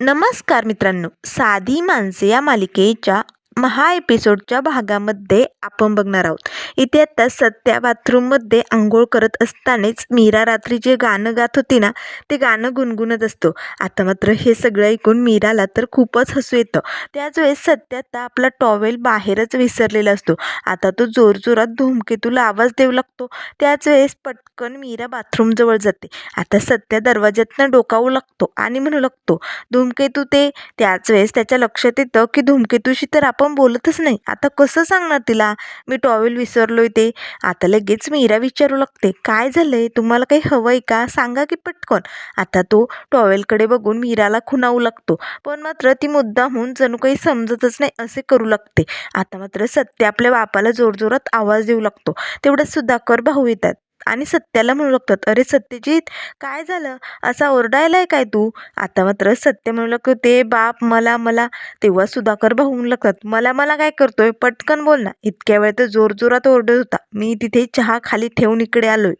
नमस्कार मित्रांनो साधी माणसे या मालिकेच्या महा एपिसोडच्या भागामध्ये आपण बघणार आहोत. इथे आता सत्या बाथरूममध्ये आंघोळ करत असतानाच मीरा रात्री जे गाणं गात होती ना ते गाणं गुणगुणत असतो. आता मात्र हे सगळं ऐकून मीराला तर खूपच हसू येतं. त्याच वेळेस सत्या आता आपला टॉवेल बाहेरच विसरलेला असतो. आता तो जोरजोरात धूमकेतूला आवाज देऊ लागतो. त्याच वेळेस पटकन मीरा बाथरूमजवळ जाते. आता सत्या दरवाज्यातनं डोकावू लागतो आणि म्हणू लागतो धूमकेतू ते. त्याच वेळेस त्याच्या लक्षात येतं की धूमकेतूशी तर आपण बोलतच नाही. आता कसं सांगणार तिला? मी टॉवेल विसरलोय ते. आता लगेच मीरा विचारू लागते. काय झालंय? तुम्हाला काही हवंय का? सांगा की पटकन. आता तो टॉवेलकडे बघून मीराला खुणावू लागतो. पण मात्र ती मुद्दामहून जणू काही समजतच नाही असे करू लागते. आता मात्र सत्य आपल्या बापाला जोरजोरात आवाज देऊ लागतो. तेवढ्यात सुधाकर भाऊ येतात. आणि सत्याला म्हणू लागतात अरे सत्यजित काय झालं? असा ओरडायलाय काय तू? आता मात्र सत्य म्हणू लागतो ते बाप मला मला तेव्हा सुधाकर भाऊ म्हणू लागतात मला मला काय करतोय? पटकन बोल ना. इतक्या वेळ तर जोरजोरात ओरडत होता मी तिथे चहा खाली ठेवून इकडे आलोय.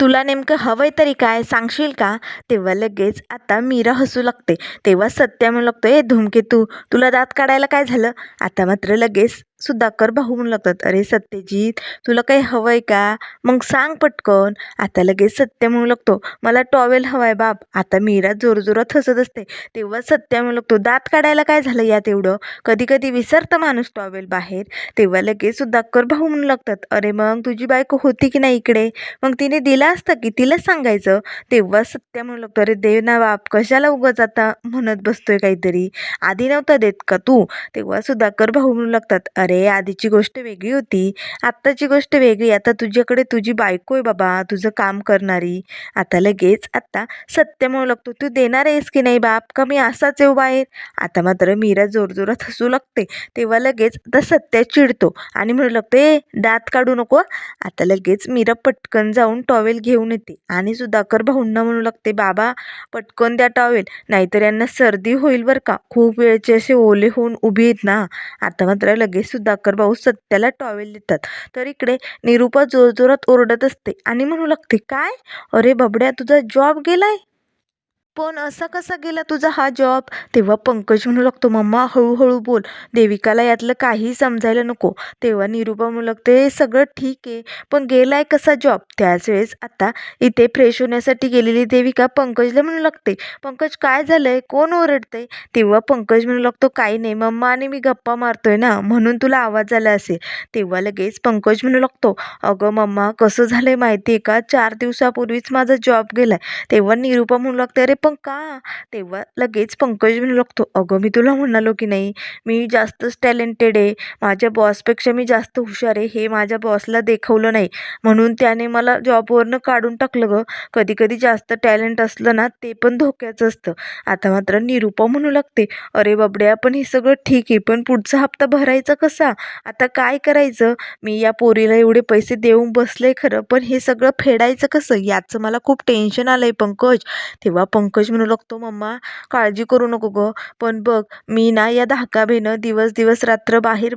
तुला नेमकं हवंय तरी काय? सांगशील का? तेव्हा लगेच आता मीरा हसू लागते तेव्हा सत्या म्हणू लागतो ए धूमकेतू तुला दात काढायला काय झालं? आता मात्र लगेच सुधाकर भाऊ म्हणू लागतात. अरे सत्यजित तुला काही हवं आहे का? मग सांग पटकन. आता लगेच सत्य म्हणू लागतो. मला टॉवेल हवाय बाप. आता मीरा जोरजोरात हसत असते. तेव्हा सत्य म्हणू लागतो दात काढायला काय झालं यात एवढं? कधी कधी विसरतं माणूस टॉवेल बाहेर. तेव्हा लगेच सुधाकर भाऊ म्हणू लागतात. अरे मग तुझी बायको होती की नाही इकडे? मग तिने दिला असतं की तिलाच सांगायचं? तेव्हा सत्य म्हणू लागतो अरे देव ना बाप कशाला उगाच आता म्हणत बसतोय काहीतरी? आधी नव्हता देत का तू? तेव्हा सुधाकर भाऊ म्हणू लागतात अरे आधीची गोष्ट वेगळी होती. आत्ताची गोष्ट वेगळी. आता तुझ्याकडे तुझी बायको आहे बाबा. तुझं काम करणारी. आता लगेच आता सत्य म्हणू लागतो तू देणार आहेस की नाही बाप? का मी असाच येऊ बाहेर आता मात्र मीरा जोरजोरात हसू लागते. तेव्हा लगेच आता सत्या चिडतो आणि म्हणू लागतो ए दात काढू नको आता लगेच मीरा पटकन जाऊन टॉवेल घेऊन येते आणि सुधाकर भाऊंना म्हणू लागते बाबा पटकन द्या टॉवेल नाहीतर यांना सर्दी होईल बरं का. खूप वेळचे असे ओले होऊन उभी आहेत ना. आता मात्र लगेच सुधाकर भाऊ सत्याला टॉवेल देतात. तर इकडे निरूपा जोरजोरात ओरडत असते. आणि म्हणू लागते काय? अरे बाबड्या तुझा जॉब गेलाय? पण असा कसा गेला तुझा हा जॉब तेव्हा पंकज म्हणू लागतो मम्मा हळूहळू बोल. देविकाला यातलं काही समजायला नको. तेव्हा निरूपा म्हणू लागते सगळं ठीक आहे पण गेलाय कसा जॉब त्याच वेळेस आता इथे फ्रेश होण्यासाठी गेलेली देविका पंकजला म्हणू लागते पंकज काय झालंय? कोण ओरडतंय? तेव्हा पंकज म्हणू लागतो काही नाही मम्मा आणि मी गप्पा मारतोय ना म्हणून तुला आवाज आला असेल. तेव्हा लगेच पंकज म्हणू लागतो अगं मम्मा कसं झालंय माहिती आहे का? चार दिवसापूर्वीच माझा जॉब गेलाय. तेव्हा निरूपा म्हणू लागते अरे पण का? तेव्हा लगेच पंकज म्हणू लागतो अगं मी तुला म्हणालो की नाही मी जास्तच टॅलेंटेड आहे माझ्या बॉसपेक्षा मी जास्त हुशार आहे हे माझ्या बॉसला दाखवलं नाही. म्हणून त्याने मला जॉबवरनं काढून टाकलं गं. कधी कधी जास्त टॅलेंट असलं ना ते पण धोक्याचं असतं. आता मात्र निरूपा म्हणू लागते अरे बाबड्या पण हे सगळं ठीक आहे पण पुढचा हप्ता भरायचा कसा? आता काय करायचं? मी या पोरीला एवढे पैसे देऊन बसले खरं पण हे सगळं फेडायचं कसं? याचं मला खूप टेन्शन आलं आहे पंकज. तेव्हा पंकज म्हणू लागतो मम्मा काळजी करू नको गं. पण बघ मी ना या धाकाभेनं दिवस दिवस रात्र बाहेर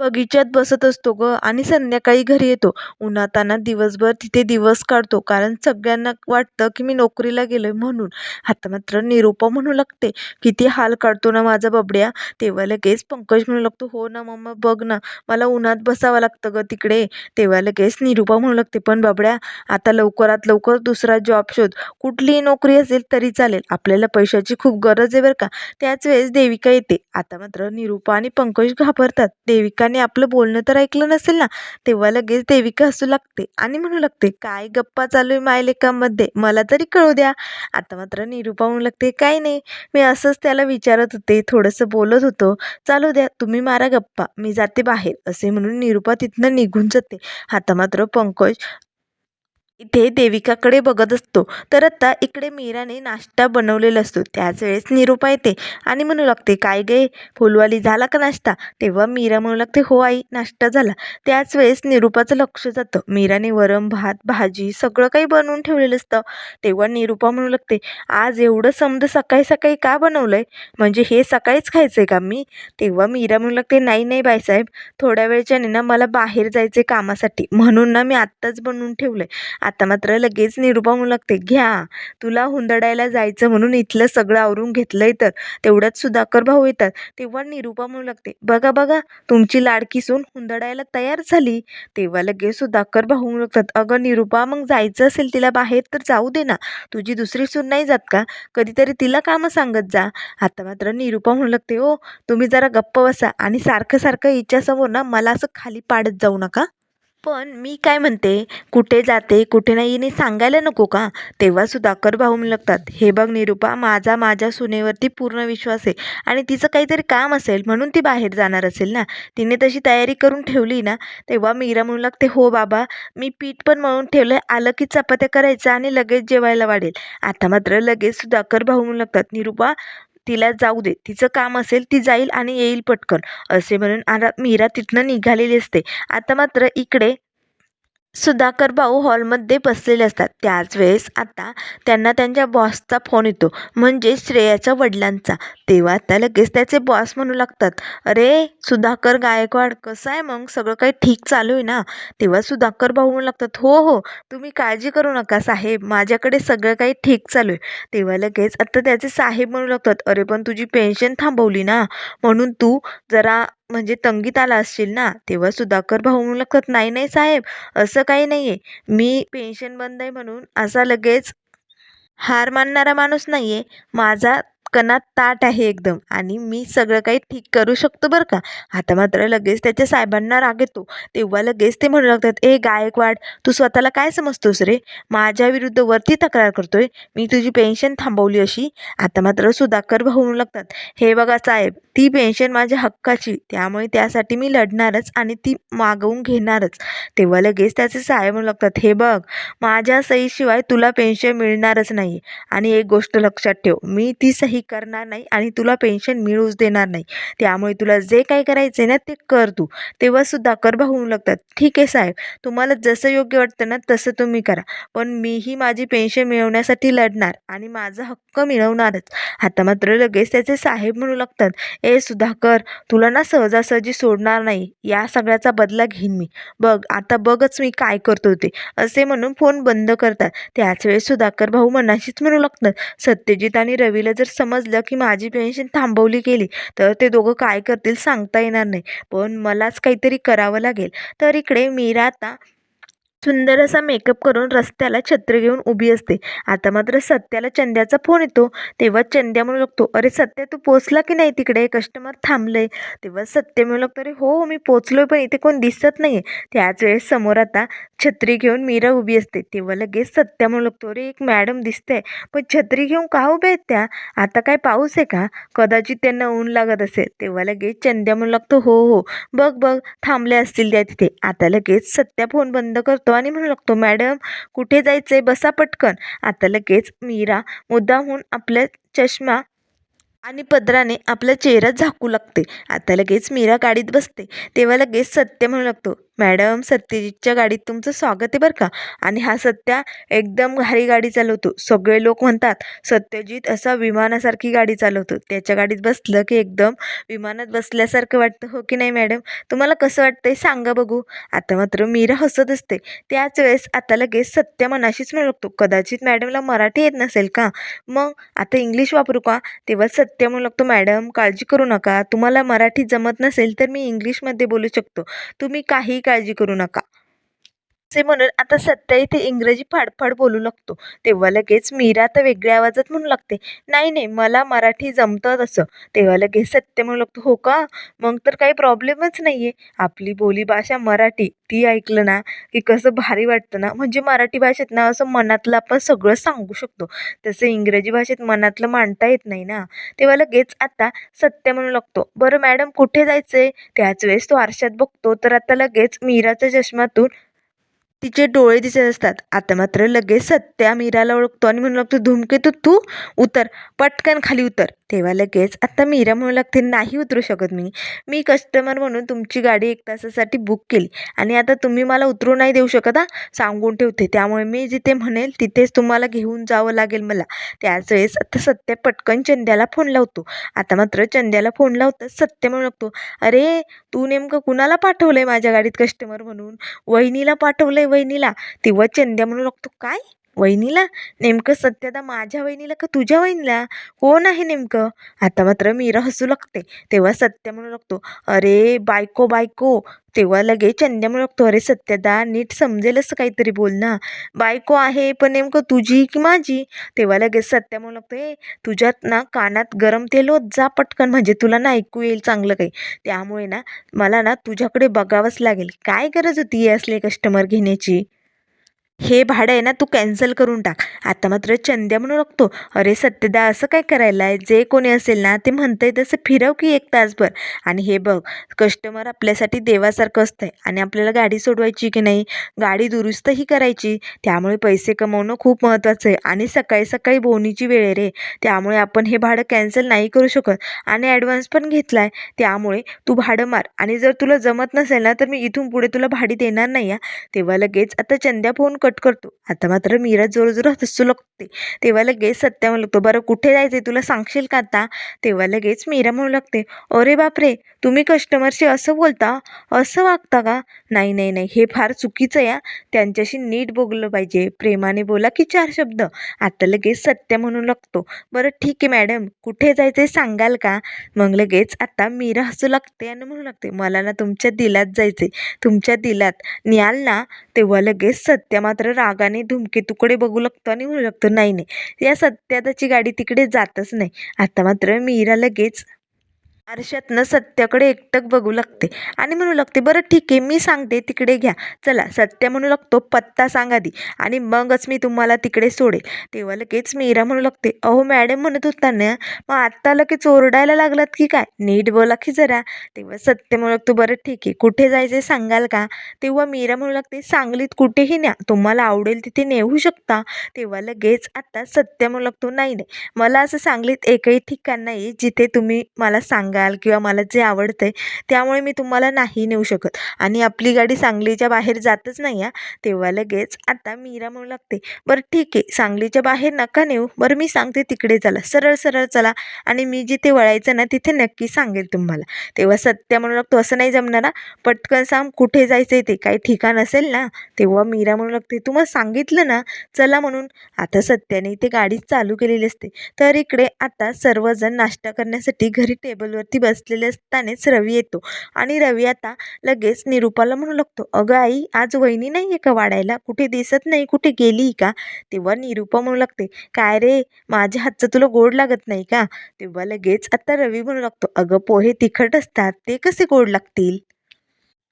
बगीच्यात बसत असतो गं आणि संध्याकाळी घरी येतो. उन्हातान्हात दिवसभर तिथे दिवस काढतो. कारण सगळ्यांना वाटतं की मी नोकरीला गेलो आहे म्हणून. आता मात्र निरूपा म्हणू लागते किती हाल काढतो ना माझा बबड्या? तेव्हा लगेच पंकज म्हणू लागतो हो ना मम्मा बघ ना मला उन्हात बसावं लागतं गं तिकडे. तेव्हा लगेच निरूपा म्हणू लागते पण बबड्या आता लवकरात लवकर दुसरा जॉब शोध. कुठलीही नोकरी असेल तरी चालेल. आपल्याला पैशाची खूप गरज आहे बरं का. त्याच वेळेस देविका येते. आता मात्र निरूपा आणि पंकज घाबरतात. देविका देविकाने आपलं बोलणं तर ऐकलं नसेल ना तेव्हा लगेच देविका हसू लागते आणि म्हणू लागते काय गप्पा चालू आहे मायलेकामध्ये? मला तरी कळू द्या. आता मात्र निरूपा म्हणू लागते काय नाही मी असंच त्याला विचारत होते थोडंसं बोलत होतो चालू द्या तुम्ही मारा गप्पा मी जाते बाहेर. असे म्हणून निरूपा तिथनं निघून जाते. आता मात्र पंकज इथे देविकाकडे बघत असतो. तर आता इकडे मीराने नाश्ता बनवलेला असतो. त्याच वेळेस निरूपा येते आणि म्हणू लागते काय गे फुलवाली झाला का नाश्ता? तेव्हा मीरा म्हणू लागते हो आई नाश्ता झाला. त्याच वेळेस निरूपाचं लक्ष जातं. मीराने वरण भात भाजी सगळं काही बनवून ठेवलेलं असतं. तेव्हा निरूपा म्हणू लागते आज एवढं समज सकाळी सकाळी का बनवलंय? म्हणजे हे सकाळीच खायचंय का मी? तेव्हा मीरा म्हणू लागते नाही नाही बायसाहेब थोड्या वेळच्याने ना मला बाहेर जायचे कामासाठी. म्हणून ना मी आत्ताच बनवून ठेवलंय. आता मात्र लगेच निरुपा म्हणू लागते घ्या तुला हुंदडायला जायचं म्हणून इथलं सगळं आवरून घेतलंय तर. तेवढ्यात सुधाकर भाऊ येतात. तेव्हा निरुपा म्हणू लागते बघा बघा तुमची लाडकी सून हुंदडायला तयार झाली. तेव्हा लगेच सुधाकर भाऊ म्हणू लागतात अगं निरुपा मग जायचं असेल तिला बाहेर तर जाऊ दे ना. तुझी दुसरी सून नाही जात का? कधीतरी तिला कामं सांगत जा. आता मात्र निरुपा म्हणू लागते ओ तुम्ही जरा गप्प बसा आणि सारखं सारखं हिच्यासमोर ना मला असं खाली पाडत जाऊ नका. पण मी काय म्हणते कुठे जाते कुठे नाही हिने सांगायला नको का? तेव्हा सुधाकर भाऊ लागतात हे बघ निरुपा माझा माझ्या सुनेवरती पूर्ण विश्वास आहे आणि तिचं काहीतरी काम असेल म्हणून ती बाहेर जाणार असेल ना? तिने तशी तयारी करून ठेवली ना? तेव्हा मीरा म्हणू लागते हो बाबा मी पीठ पण मळून ठेवलं आहे आलं की चपात्या करायचं आणि लगेच जेवायला वाढेल. आता मात्र लगेच सुधाकर भाऊ म्हणू लागतात निरुपा तिला जाऊ दे. तिचं काम असेल ती जाईल आणि येईल पटकन. असे म्हणून आता मीरा तिथनं निघालेली असते. आता मात्र इकडे सुधाकर भाऊ हॉलमध्ये बसलेले असतात. त्याच वेळेस आता त्यांना त्यांच्या बॉसचा फोन येतो. म्हणजे श्रेयाच्या वडिलांचा. तेव्हा आता लगेच त्याचे बॉस म्हणू लागतात. अरे सुधाकर गायकवाड कसं आहे मग? सगळं काही ठीक चालू आहे ना? तेव्हा सुधाकर भाऊ म्हणू लागतात हो हो तुम्ही काळजी करू नका साहेब. माझ्याकडे सगळं काही ठीक चालू आहे. तेव्हा लगेच आता त्याचे साहेब म्हणू लागतात अरे पण तुझी पेन्शन थांबवली ना. म्हणून तू जरा म्हणजे तंगीत आला असशील ना तेव्हा सुधाकर भाऊ म्हणू नाही नाही साहेब असं काही नाही आहे मी पेन्शन बंद आहे म्हणून असा लगेच हार मानणारा माणूस नाही आहे माझा कणात ताट आहे एकदम. आणि मी सगळं काही ठीक करू शकतो बरं का? आता मात्र लगेच त्याच्या साहेबांना राग येतो. तेव्हा लगेच ते म्हणू लागतात ए गायकवाड तू स्वतःला काय समजतोस रे? माझ्या विरुद्ध वरती तक्रार करतोय. मी तुझी पेन्शन थांबवली अशी. आता मात्र सुधाकर भाऊ लागतात हे बघा साहेब ती पेन्शन माझ्या हक्काची. त्यामुळे त्यासाठी मी लढणारच आणि ती मागवून घेणारच. तेव्हा लगेच त्याचे साहेब म्हणू लागतात हे बघ माझ्या सहीशिवाय तुला पेन्शन मिळणारच नाही आणि एक गोष्ट लक्षात ठेव मी ती सही करणार नाही आणि तुला पेन्शन मिळूच देणार नाही. त्यामुळे तुला जे काही करायचं आहे ना ते कर तू. तेव्हा सुधाकर भाऊ म्हणू लागतात. ठीक आहे साहेब. तुम्हाला जसं योग्य वाटतं ना तसं तुम्ही करा. पण मीही माझी पेन्शन मिळवण्यासाठी लढणार आणि माझा हक्क मिळवणारच. आता मात्र लगेच त्याचे साहेब म्हणू लागतात ए सुधाकर तुला ना सहजासहजी सोडणार नाही. या सगळ्याचा बदला घेईन मी. बघ आता बघच मी काय करतो ते. असे म्हणून फोन बंद करतात. त्याच वेळेस सुधाकर भाऊ मनाशीच म्हणू लागतात सत्यजित आणि रवीला जर सम समजलं की माझी पेन्शन थांबवली गेली तर ते दोघं काय करतील सांगता येणार नाही. पण मलाच काहीतरी करावं लागेल. तर इकडे मीरा आता सुंदर असा मेकअप करून रस्त्याला छत्री घेऊन उभी असते. आता मात्र सत्याला चंद्याचा फोन येतो. तेव्हा चंद्या म्हणू लागतो अरे सत्या तू पोचला की नाही तिकडे? कस्टमर थांबलंय. तेव्हा सत्य म्हणू लागतो अरे हो मी पोचलोय पण इथे कोण दिसत नाही त्याच वेळेस समोर आता छत्री घेऊन मीरा उभी असते. तेव्हा लगेच सत्या म्हणू लागतो अरे एक मॅडम दिसते पण छत्री घेऊन का उभ्या आहेत त्या? आता काय पाऊस आहे का? कदाचित त्यांना ऊन लागत असेल. तेव्हा लगेच चंद्या म्हणू लागतो हो हो बघ बघ थांबले असतील त्या तिथे. आता लगेच सत्या फोन बंद करतो. आणि म्हणू लागतो मॅडम कुठे जायचे बसा पटकन. आता लगेच मीरा मुद्दाहून आपल्या चष्मा आणि पदराने आपला चेहरा झाकू लागते. आता लगेच मीरा गाडीत बसते. तेव्हा लगेच सत्य म्हणू लागतो मॅडम सत्यजितच्या गाडीत तुमचं स्वागत आहे बरं का? आणि हा सत्या एकदम भारी गाडी चालवतो. सगळे लोक म्हणतात सत्यजित असा विमानासारखी गाडी चालवतो. त्याच्या गाडीत बसलं की एकदम विमानात बसल्यासारखं वाटतं हो की नाही मॅडम? तुम्हाला कसं वाटतंय सांगा बघू. आता मात्र मीरा हसत असते. त्याच वेळेस आता लगेच सत्य मनाशीच म्हणू लागतो कदाचित मॅडमला मराठी येत नसेल का? मग आता इंग्लिश वापरू का? तेव्हा सत्य म्हणू लागतो मॅडम काळजी करू नका. तुम्हाला मराठी जमत नसेल तर मी इंग्लिशमध्ये बोलू शकतो. तुम्ही काही काळजी करू नका असे म्हणून आता सत्या इथे इंग्रजी फाडफाड बोलू लागतो. तेव्हा लगेच मीरा आता वेगळ्या आवाजात म्हणू लागते. नाही नाही मला मराठी जमतं तसं. तेव्हा लगेच सत्य म्हणू लागतो हो का? मग तर काही प्रॉब्लेमच नाही आहे आपली बोलीभाषा मराठी. ती ऐकलं ना की कसं भारी वाटतं ना? म्हणजे मराठी भाषेत ना असं मनातलं आपण सगळं सांगू शकतो. तसं इंग्रजी भाषेत मनातलं मांडता येत नाही ना? तेव्हा लगेच आता सत्य म्हणू लागतो बरं मॅडम कुठे जायचं आहे त्याच वेळेस तो आरशात बघतो तर आता लगेच मीराच्या चष्म्यातून तिचे डोळे दिसत असतात. आता मात्र लगेच सत्या मीराला ओळखतो आणि म्हणू लागतो धूमकेतू तू उतर पटकन खाली उतर. तेव्हा लगेच आता मीरा म्हणू लागते नाही उतरू शकत मी. मी कस्टमर म्हणून तुमची गाडी एक तासासाठी बुक केली आणि आता तुम्ही मला उतरू नाही देऊ शकत हा? सांगून ठेवते. त्यामुळे मी जिथे म्हणेल तिथेच तुम्हाला घेऊन जावं लागेल मला. त्याच वेळेस आता सत्य पटकन चंद्याला फोन लावतो. आता मात्र चंद्याला फोन लावतं सत्य म्हणू लागतो अरे तू नेमकं कुणाला पाठवलं आहे माझ्या गाडीत कस्टमर म्हणून? वहिनीला पाठवलं आहे वहिनीला. तेव्हा चंद्या म्हणू लागतो काय? वहिनीला? नेमकं सत्यदा माझ्या वहिनीला का तुझ्या वहिनीला? कोण आहे नेमकं? आता मात्र मीरा हसू लागते. तेव्हा सत्या म्हणू लागतो अरे बायको बायको. तेव्हा लगेच चंद्या म्हणू लागतो अरे सत्यदा नीट समजेल असं काहीतरी बोल ना. बायको आहे पण नेमकं तुझी की माझी? तेव्हा लगेच सत्या म्हणू लागतो ए तुझ्यात ना कानात गरम तेल होत जा पटकन म्हणजे तुला ना ऐकू येईल चांगलं काही. त्यामुळे ना मला ना तुझ्याकडे बघावंच लागेल. काय गरज होती असले कस्टमर घेण्याची? हे भाडं आहे ना तू कॅन्सल करून टाक. आता मात्र चंद्या म्हणू लागतो अरे सत्यदा असं काय करायला आहे जे कोणी असेल ना ते म्हणतंय तसं फिरव की एक तासभर. आणि हे बघ कस्टमर आपल्यासाठी देवासारखं असतं आहे आणि आपल्याला गाडी सोडवायची की नाही गाडी दुरुस्तही करायची. त्यामुळे पैसे कमवणं खूप महत्त्वाचं आहे. आणि सकाळी सकाळी बोनीची वेळ आहे रे. त्यामुळे आपण हे भाडं कॅन्सल नाही करू शकत. आणि ॲडव्हान्स पण घेतला आहे त्यामुळे तू भाडं मार. आणि जर तुला जमत नसेल ना तर मी इथून पुढे तुला भाडी देणार नाही आहे तेव्हा लगेच आता चंद्या फोन कट करतो. आता मात्र मीरा जोरजोर हसू लागते तेव्हा लगेच सत्या म्हणू लागतो बरं कुठे जायचं आहे तुला? सांगशील का आता? तेव्हा लगेच मीरा म्हणू लागते अरे बापरे तुम्ही कस्टमरशी असं बोलता? असं वागता का? नाही नाही नाही हे फार चुकीचं आहे त्यांच्याशी नीट बोललं पाहिजे. प्रेमाने बोला की चार शब्द. आता लगेच सत्य म्हणू लागतो बरं ठीक आहे मॅडम कुठे जायचं आहे सांगाल का? मग लगेच आता मीरा हसू लागते आणि म्हणू लागते मला ना तुमच्या दिलात जायचे तुमच्या दिलात न्याल ना. तेव्हा लगेच सत्य मात्र रागाने धुमकेतूकडे बघू लागतो आणि म्हणू लागतो नाही नाही या सत्याची गाडी तिकडे जातच नाही. आता मात्र मीरा लगेच आरशातनं सत्याकडे एकटक बघू लागते. आणि म्हणू लागते बरं ठीक आहे मी सांगते तिकडे घ्या. चला सत्य म्हणू लागतो पत्ता सांगा दी आणि मगच मी तुम्हाला तिकडे सोडेल. तेव्हा लगेच मीरा म्हणू लागते अहो मॅडम म्हणत होता ना मग आत्ता लगेच ओरडायला लागलात की काय? नीट बोला की जरा. तेव्हा सत्य म्हणू लागतो बरं ठीक आहे कुठे जायचे सांगाल का? तेव्हा मीरा म्हणू लागते सांगलीत कुठेही न्या तुम्हाला आवडेल तिथे नेऊ शकता. तेव्हा लगेच आत्ता सत्य म्हणू लागतो नाही नाही मला असं सांगलीत एकही ठिकाण नाही जिथे तुम्ही मला सांगा सांगाल किंवा मला जे आवडतं आहे त्यामुळे मी तुम्हाला नाही नेऊ शकत. आणि आपली गाडी सांगलीच्या बाहेर जातच नाही आहे तेव्हा लगेच आता मीरा म्हणू लागते बरं ठीक आहे सांगलीच्या बाहेर नका नेऊ. बरं मी सांगते तिकडे चला. सरळ सरळ चला. आणि मी जिथे वळायचं ना तिथे नक्की सांगेल तुम्हाला. तेव्हा सत्य म्हणू लागतो असं नाही जमणार पटकन सांग कुठे जायचं आहे ते. काही ठिकाण असेल ना? तेव्हा मीरा म्हणू लागते तुम्हाला सांगितलं ना? चला म्हणून. आता सत्याने ते गाडी चालू केलेली असते. तर इकडे आता सर्वजण नाश्ता करण्यासाठी घरी टेबलवर टेबलवरती बसलेले असतानेच रवी येतो आणि रवी आता लगेच निरूपाला म्हणू लागतो अगं आई आज वहिनी नाही आहे का वाढायला? कुठे दिसत नाही? कुठे गेली का? तेव्हा निरूपा म्हणू लागते काय रे? माझ्या हातचं तुला गोड लागत नाही का? तेव्हा लगेच आता रवी म्हणू लागतो अगं पोहे तिखट असतात ते कसे गोड लागतील?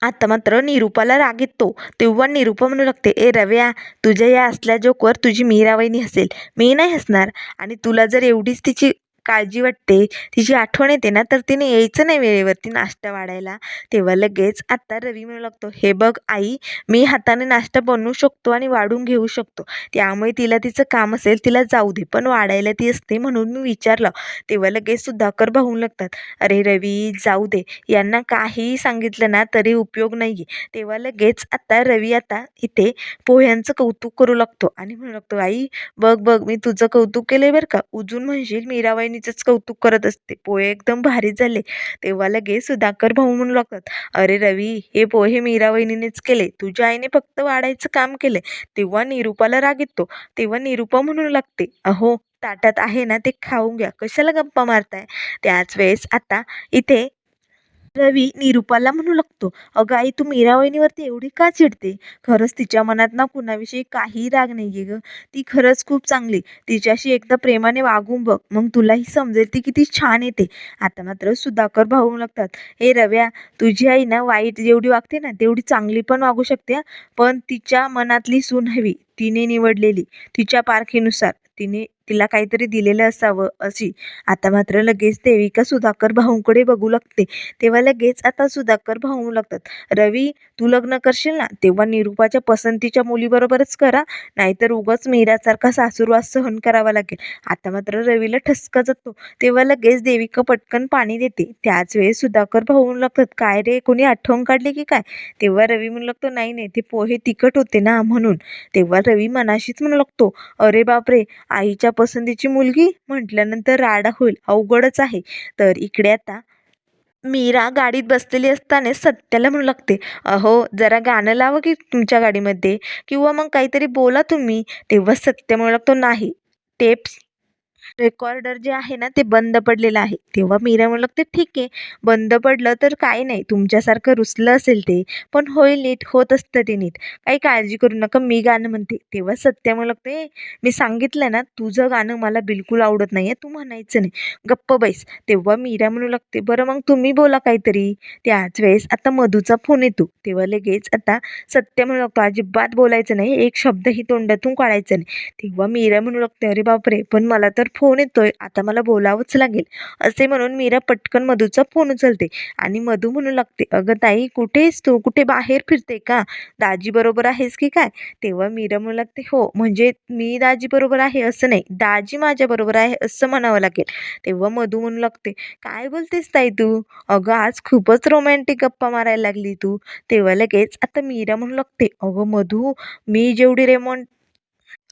आता मात्र निरूपाला राग येतो तेव्हा निरूपा म्हणू लागते ए रव्या तुझ्या या असल्या जोकवर तुझी मीरावहिनी हसेल. मी नाही हसणार आणि तुला जर एवढीच तिची काळजी वाटते. तिची आठवण येते ना तर तिने यायचं नाही वेळेवरती नाश्ता वाढायला. तेव्हा लगेच आत्ता रवी म्हणू लागतो हे बघ आई मी हाताने नाश्ता बनवू शकतो आणि वाढून घेऊ शकतो. त्यामुळे तिला तिचं काम असेल तिला जाऊ दे पण वाढायला ती असते म्हणून मी विचारलं. तेव्हा लगेच सुधाकर भाऊ लागतात अरे रवी जाऊ दे. यांना काहीही सांगितलं ना तरी उपयोग नाही आहे तेव्हा लगेच आता रवी आता इथे पोह्यांचं कौतुक करू लागतो आणि म्हणू लागतो आई बघ बघ मी तुझं कौतुक केलंय बरं का. उजून म्हणशील तिचंच कौतुक करत असते. पोहे एकदम भारी झाले. तेव्हा लगेच सुधाकर भाऊ म्हणू लागतात अरे रवी हे पोहे मीराबाईनीनेच केले. तुझ्या आईने फक्त वाढायचं काम केले तेव्हा निरूपाला राग येतो. तेव्हा निरूपा म्हणू लागते अहो ताटात आहे ना ते खाऊन घ्या. कशाला गप्पा मारताय? त्याच वेळेस आता इथे रवी निरूपाला म्हणू लागतो अगं आई तू मीरावहिनीवरती एवढी का चिडते? खरंच तिच्या मनात ना कुणाविषयी काही राग नाही आहे गं. ती खरंच खूप चांगली. तिच्याशी एकदा प्रेमाने वागून बघ. मग तुलाही समजेल ती किती छान येते. आता मात्र सुधाकर भाऊ लागतात हे रव्या तुझी आई ना वाईट जेवढी वागते ना तेवढी चांगली पण वागू शकते पण तिच्या मनातली सून हवी. तिने निवडलेली. तिच्या पारखीनुसार तिने तिला काहीतरी दिलेलं असावं. अशी. आता मात्र लगेच देविका सुधाकर भाऊंकडे बघू लागते. तेव्हा लगेच आता सुधाकर भाऊ लागतात. रवी तू लग्न करशील ना? तेव्हा निरूपाच्या पसंतीच्या मुलीबरोबरच करा. नाहीतर उगाच मीरासारखा सासूरवास सहन करावा लागेल. आता मात्र रवीला ठसका जातो तेव्हा लगेच देविका पटकन पाणी देते. त्याच वेळेस सुधाकर भाऊ लागतात. काय रे? कोणी आठवण काढली की काय? तेव्हा रवी म्हणू लागतो नाही नाही. ते पोहे तिखट होते ना म्हणून. तेव्हा रवी मनाशीच म्हणू लागतो अरे बापरे! आईच्या पसंतीची मुलगी म्हटल्यानंतर राडा होईल. अवघडच आहे. तर इकडे आता मीरा गाडीत बसलेली असताना सत्याला म्हणू लागते अहो जरा गाणं लावा की तुमच्या गाडीमध्ये. किंवा मग काहीतरी बोला तुम्ही. तेव्हा सत्य म्हणू लागतो नाही. टेप्स रेकॉर्डर जे आहे ना ते बंद पडलेलं आहे. तेव्हा मीरा म्हणू लागते ठीक आहे. बंद पडलं तर काय नाही. तुमच्यासारखं रुसलं असेल ते पण होईल नीट. होत असतं ते नीट. काही काळजी करू नका. मी गाणं म्हणते. तेव्हा सत्या म्हणू लागते मी सांगितलं ना तुझं गाणं मला बिलकुल आवडत नाही आहे तू म्हणायचं नाही. गप्प बैस. तेव्हा मीरा म्हणू लागते बरं मग तुम्ही बोला काहीतरी. त्याच वेळेस आता मधूचा फोन येतो. तेव्हा लगेच आता सत्य म्हणू लागतो अजिबात बोलायचं नाही. एक शब्दही तोंडातून काढायचा नाही. तेव्हा मीरा म्हणू लागते अरे बापरे! पण मला तर फोन येतोय आता मला बोलावंच लागेल. असे म्हणून मीरा पटकन मधूचा फोन उचलते आणि मधू म्हणू लागते अगं ताई कुठेस तू? कुठे बाहेर फिरते का? दाजी बरोबर आहेस की काय? तेव्हा मीरा म्हणू लागते हो म्हणजे मी दाजी बरोबर आहे असं नाही दाजी माझ्याबरोबर आहे असं म्हणावं लागेल. तेव्हा मधू म्हणू लागते काय बोलतेस ताई तू? अगं आज खूपच रोमॅन्टिक गप्पा मारायला लागली तू. तेव्हा लगेच आता मीरा म्हणू लागते अगं मधू मी जेवढी रेमॉन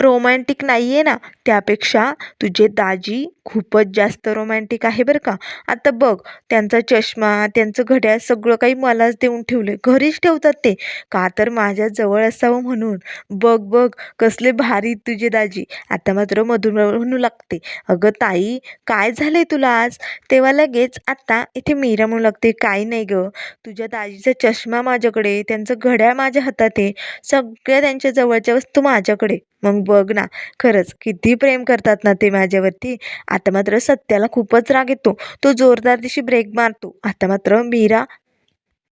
रोमॅन्टिक नाही आहे ना. त्यापेक्षा तुझे दाजी खूपच जास्त रोमॅन्टिक आहे बरं का. आता बघ त्यांचा चष्मा त्यांचं घड्याळ सगळं काही मलाच देऊन ठेवलं आहे घरीच ठेवतात ते. का तर माझ्या जवळ असावं म्हणून. बघ बघ कसले भारी तुझे दाजी. आता मात्र मधून म्हणू लागते. अगं ताई काय झालं आहे तुला आज? तेव्हा लगेच आता इथे मीरा म्हणू लागते. काय नाही गं. तुझ्या दाजीचा चष्मा माझ्याकडे त्यांचं घड्याळ माझ्या हातात आहे. सगळ्या त्यांच्या जवळच्या वस्तू माझ्याकडे. मग बघ ना. खरंच किती प्रेम करतात ना ते माझ्यावरती. आता मात्र सत्याला खूपच राग येतो. तो जोरदार दिशी ब्रेक मारतो. आता मात्र मीरा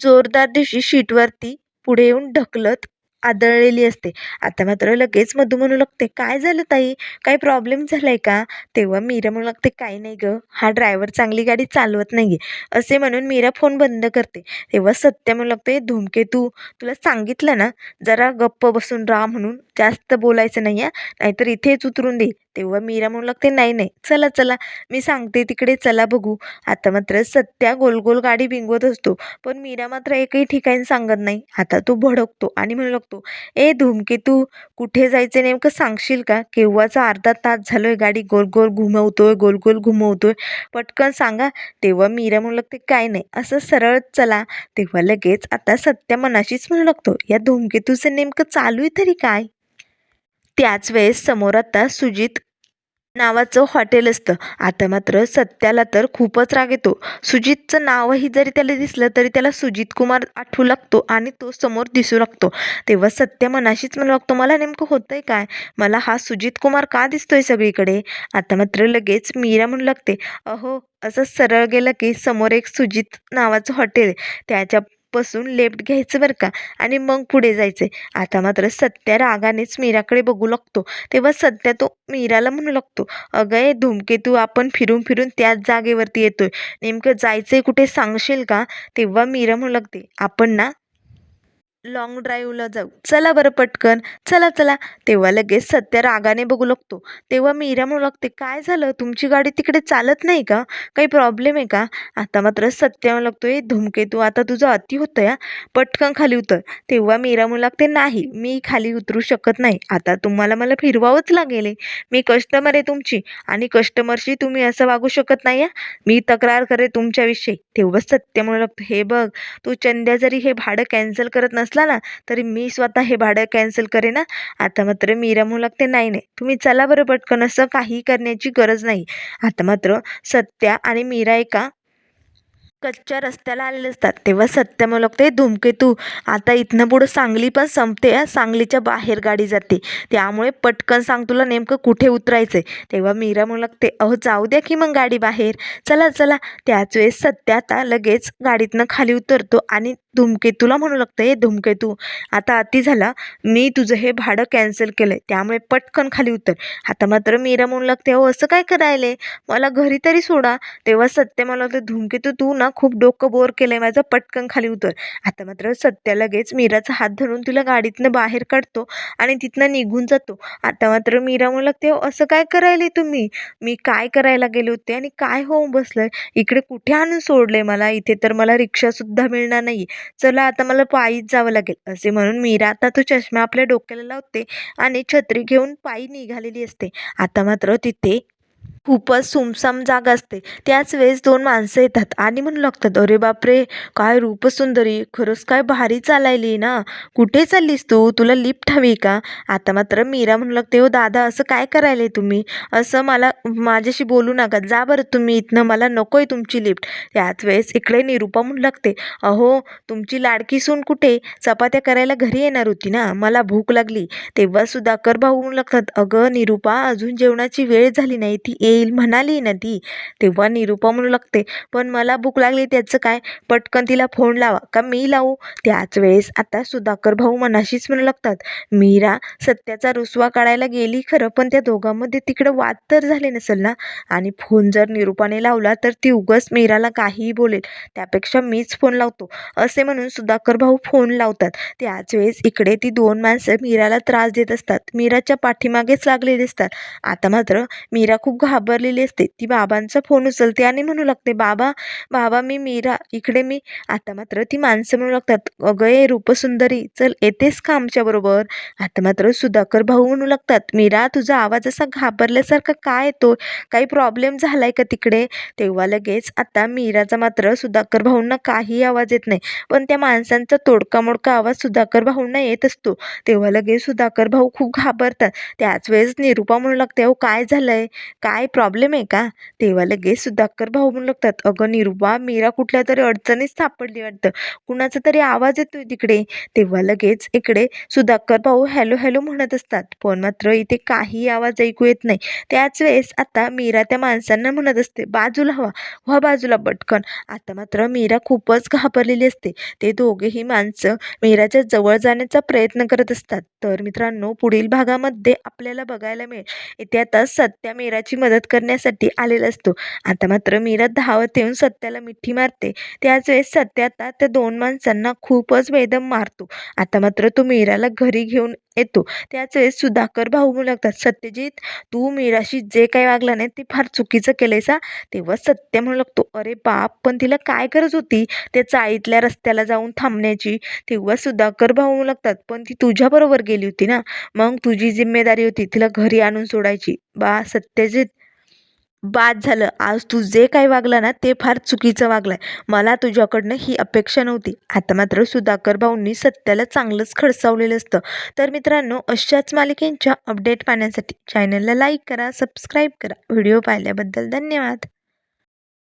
जोरदार दिवशी शीटवरती पुढे येऊन ढकलत आदळलेली असते. आता मात्र लगेच मधू म्हणू लागते काय झालं ताई? काही प्रॉब्लेम झालाय का? तेव्हा मीरा म्हणू लागते काही नाही गं हा ड्रायव्हर चांगली गाडी चालवत नाही आहे असे म्हणून मीरा फोन बंद करते. तेव्हा सत्य म्हणू लागते धूमकेतू तुला सांगितलं ना जरा गप्प बसून राहा म्हणून जास्त बोलायचं नाही आहे नाहीतर इथेच उतरून देईल तेव्हा मीरा म्हणू लागते नाही नाही चला चला मी सांगते तिकडे चला बघू. आता मात्र सत्या गोल गोल गाडी बिंगवत असतो पण मीरा मात्र एकही ठिकाणी सांगत नाही. आता तो भडकतो आणि म्हणू लागतो ए धूमकेतू कुठे जायचं नेमकं सांगशील का? केव्हाचा अर्धा तास झालोय गाडी गोल गोल घुमवतोय गोल गोल घुमवतोय. पटकन सांगा. तेव्हा मीरा म्हणू लागते काय नाही असं सरळ चला. तेव्हा लगेच आता सत्या मनाशीच म्हणू लागतो या धूमकेतूचं नेमकं चालू आहे तरी काय? त्याच वेळेस समोर आता सुजित नावाचं हॉटेल असतं. आता मात्र सत्याला तर खूपच राग येतो. सुजितचं नावही जरी त्याला दिसलं तरी त्याला सुजित कुमार आठवू लागतो आणि तो समोर दिसू लागतो. तेव्हा सत्य मनाशीच म्हणू लागतो मला नेमकं होतंय काय? मला हा सुजित कुमार का दिसतोय सगळीकडे? आता मात्र लगेच मीरा म्हणू लागते अहो असं सरळ गेलं की समोर एक सुजित नावाचं हॉटेल आहे. पसून लेफ्ट घ्यायचं बरं का? आणि मग पुढे जायचं आहे आता मात्र सत्या रागानेच मीराकडे बघू लागतो. तेव्हा सध्या तो मीराला म्हणू लागतो अगं ए धूमकेतू आपण फिरून फिरून त्याच जागेवरती येतोय. नेमकं जायचंय कुठे सांगशील का? तेव्हा मीरा म्हणू लागते आपण ना लॉंग ड्राईव्हला जाऊ. चला बरं पटकन. चला चला. तेव्हा लगेच सत्या रागाने बघू लागतो. तेव्हा मीरा म्हणू लागते काय झालं? तुमची गाडी तिकडे चालत नाही का? काही प्रॉब्लेम आहे का? आता मात्र सत्या म्हणू लागतो ए धूमकेतू आता तुझं अति होतं या. पटकन खाली उतर. तेव्हा मीरा म्हणू लागते नाही मी खाली उतरू शकत नाही. आता तुम्हाला मला फिरवावंच लागेल आहे. मी कस्टमर आहे तुमची आणि कस्टमरशी तुम्ही असं वागू शकत नाही या. मी तक्रार करे तुमच्याविषयी. तेव्हा सत्य म्हणू लागतो हे बघ तू चंद्या जरी हे भाडं कॅन्सल करत नस असला ना तरी मी स्वतः हे भाडं कॅन्सल करेन ना आता मात्र मीरा म्हणू लागते नाही नाही तुम्ही चला बरं पटकन असं काही करण्याची गरज नाही. आता मात्र सत्या आणि मीरा एका कच्च्या रस्त्याला आलेले असतात. तेव्हा सत्य म्हणू लागते धूमकेतू आता इथनं पुढं सांगली पण संपते सांगलीच्या बाहेर गाडी जाते. त्यामुळे पटकन सांग तुला नेमकं कुठे उतरायचं आहे तेव्हा मीरा म्हणू लागते अहो जाऊ द्या की मग गाडी बाहेर. चला चला. त्याच वेळेस सत्य आता लगेच गाडीतनं खाली उतरतो आणि धूमकेतूला म्हणू लागतं हे धूमकेतू आता अति झाला मी तुझं हे भाडं कॅन्सल केलं आहे त्यामुळे पटकन खाली उतर. आता मात्र मीरा म्हणू लागते अहो असं काय करायले? मला घरी तरी सोडा. तेव्हा सत्य मला लागतं धूमकेतू तू ना खूप डोकं बोर केलं आहे माझं पटकन खाली उतर. आता मात्र सत्य लगेच मीराचा हात धरून तिला गाडीतनं बाहेर काढतो आणि तिथनं निघून जातो. आता मात्र मीरा म्हणू लागते हो असं काय करायले तुम्ही? मी काय करायला गेले होते आणि काय होऊन बसलं इकडे कुठे आणून सोडले मला? इथे तर मला रिक्षासुद्धा मिळणार नाही. चला आता मला पायीच जावं लागेल असे म्हणून मीरा आता तो चष्मा आपल्या डोक्याला लावते आणि छत्री घेऊन पायी निघालेली असते. आता मात्र तिथे खूपच सुमसाम जागा असते. त्याच वेळेस दोन माणसं येतात आणि म्हणू लागतात अरे बापरे काय रूपसुंदरी खरंच काय भारी चालायली ना. कुठे चाललीस तू? तुला लिफ्ट हवी का? आता मात्र मीरा म्हणू लागते हो दादा असं काय करायला तुम्ही? असं मला माझ्याशी बोलू नका. जा बरं तुम्ही इथनं मला नको आहे तुमची लिफ्ट. त्याच वेळेस इकडे निरूपा म्हणू लागते अहो तुमची लाडकी सून कुठे? चपात्या करायला घरी येणार होती ना? मला भूक लागली. तेव्हा सुधाकर भाऊ म्हणू लागतात अगं निरूपा अजून जेवणाची वेळ झाली नाही. ती येईल म्हणाली ना ती तेव्हा निरूपा म्हणू लागते पण मला भूक लागली त्याचं काय? पटकन तिला फोन लावा. का मी लावू? त्याच वेळेस आता सुधाकर भाऊ मनाशीच म्हणू लागतात मीरा सत्याचा रुसवा काढायला गेली खरं पण त्या दोघांमध्ये तिकडं वाद तर झाले नसेल ना? आणि फोन जर निरूपाने लावला तर ती उगस मीराला काहीही बोलेल त्यापेक्षा मीच फोन लावतो. असे म्हणून सुधाकर भाऊ फोन लावतात. त्याच वेळेस इकडे ती दोन माणसं मीराला त्रास देत असतात. मीराच्या पाठीमागेच लागलेली असतात. आता मात्र मीरा खूप घाबरलेली असते. ती बाबांचा फोन उचलते आणि म्हणू लागते बाबा बाबा मी मीरा इकडे मी. आता मात्र ती माणसं म्हणू लागतात अगं ए रूपसुंदरी चल येतेस का आमच्याबरोबर आता मात्र सुधाकर भाऊ म्हणू लागतात मीरा तुझा आवाज असा घाबरल्यासारखा काय येतो? काही प्रॉब्लेम झालाय का तिकडे? तेव्हा लगेच आता मीराचा मात्र सुधाकर भाऊंना काही आवाज येत नाही पण त्या माणसांचा तोडका मोडका आवाज सुधाकर भाऊंना येत असतो. तेव्हा लगेच सुधाकर भाऊ खूप घाबरतात. त्याच वेळेस निरूपा म्हणू लागते अहो काय झालंय? काय प्रॉब्लेम आहे का? तेव्हा लगेच सुधाकर भाऊ म्हणू लागतात अगं निरुपा मीरा कुठल्या तरी अडचणीत सापडली वाटतं. कुणाचा तरी आवाज येतोय तिकडे. तेव्हा लगेच इकडे सुधाकर भाऊ हॅलो हॅलो म्हणत असतात. पण मात्र इथे काही आवाज ऐकू येत नाही. त्याच वेळेस आता मीरा त्या माणसांना म्हणत असते बाजूला हवा व्हा बाजूला पटकन. आता मात्र मीरा खूपच घाबरलेली असते. ते दोघेही माणसं मीराच्या जवळ जाण्याचा प्रयत्न करत असतात. तर मित्रांनो पुढील भागामध्ये आपल्याला बघायला मिळेल. इथे आता सत्या मीराची मदत करण्यासाठी आलेला असतो. आता मात्र मीरा धावत येऊन सत्याला मिठी मारते. त्याच वेळेस सत्या आता त्या दोन माणसांना खूपच बेदम मारतो. आता मात्र तो मीराला घरी घेऊन येतो. त्याच वेळेस सुधाकर भाऊ म्हणू लागतात सत्यजित तू मीराशी जे काही वागला नाही ते फार चुकीचं केलंयस हा. तेव्हा सत्य म्हणू लागतो अरे बाप पण तिला काय गरज होती? त्या चाळीतल्या रस्त्याला जाऊन थांबण्याची. तेव्हा सुधाकर भाऊ म्हणू लागतात पण ती तुझ्याबरोबर गेली होती ना. मग तुझी जिम्मेदारी होती तिला घरी आणून सोडायची. बा सत्यजित बाद झालं. आज तू जे काही वागला ना ते फार चुकीचं वागलंय. मला तुझ्याकडनं ही अपेक्षा नव्हती. आता मात्र सुधाकर भाऊंनी सत्याला चांगलंच खडसावलेलं असतं. तर मित्रांनो अशाच मालिकेंच्या अपडेट पाहण्यासाठी चॅनलला लाईक करा सबस्क्राईब करा. व्हिडिओ पाहिल्याबद्दल धन्यवाद.